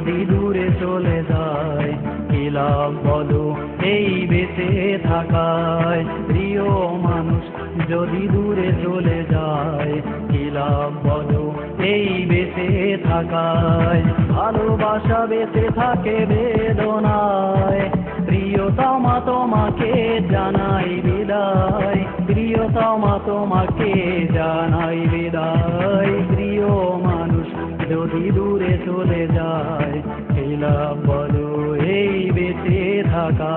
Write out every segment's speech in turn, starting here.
যদি দূরে চলে যায়। কি লাভ বলো, এই বেঁচে থাকায় প্রিয় মানুষ যদি দূরে চলে যায়। কি বলো, এই বেঁচে থাকায় ভালোবাসা বেঁচে থাকে বেদনায়। প্রিয়তমা তোমাকে জানাই বিদায়। প্রিয়তমা তোমাকে জানাই বিদায়। প্রিয় যদি দূরে চলে যায় এই না বলো এই বেঁচে থাকা।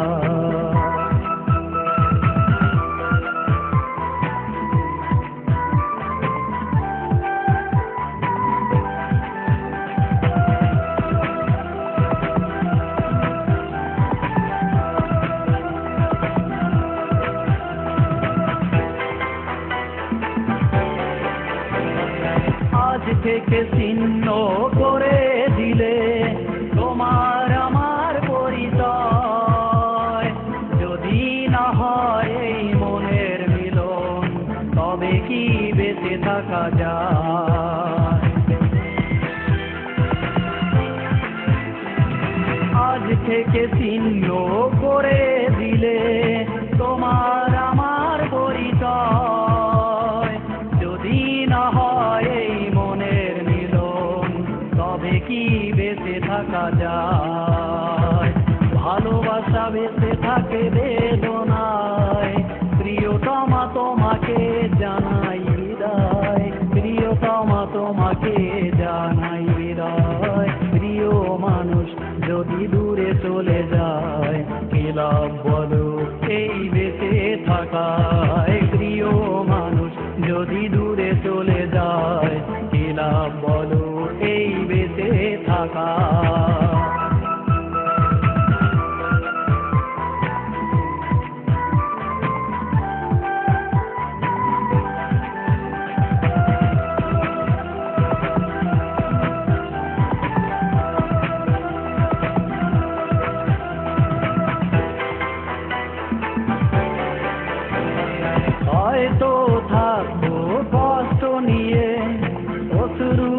থেকে ছিন্ন করে দিলে তোমার আমার পরিচয়। যদি না হয় এই মনের মিলন, তবে কি বেঁচে থাকা যায়? আজ থেকে ছিন্ন করে দিলে তোমার আমার পরিচয়। যদি না হয় কি বেঁচে থাকা যায়? ভালোবাসা বেঁচে থাকে বেদনায়। প্রিয়তমা তোমাকে জানাই বিদায়। প্রিয়তমা তোমাকে জানাই বিদায়। প্রিয় মানুষ, যদি দূরে চলে যায় কি লাভ বলো এই বেঁচে থাকায়। প্রিয় মানুষ, যদি দূরে রাখা হয়তো থাকব কষ্ট নিয়ে অশ্রু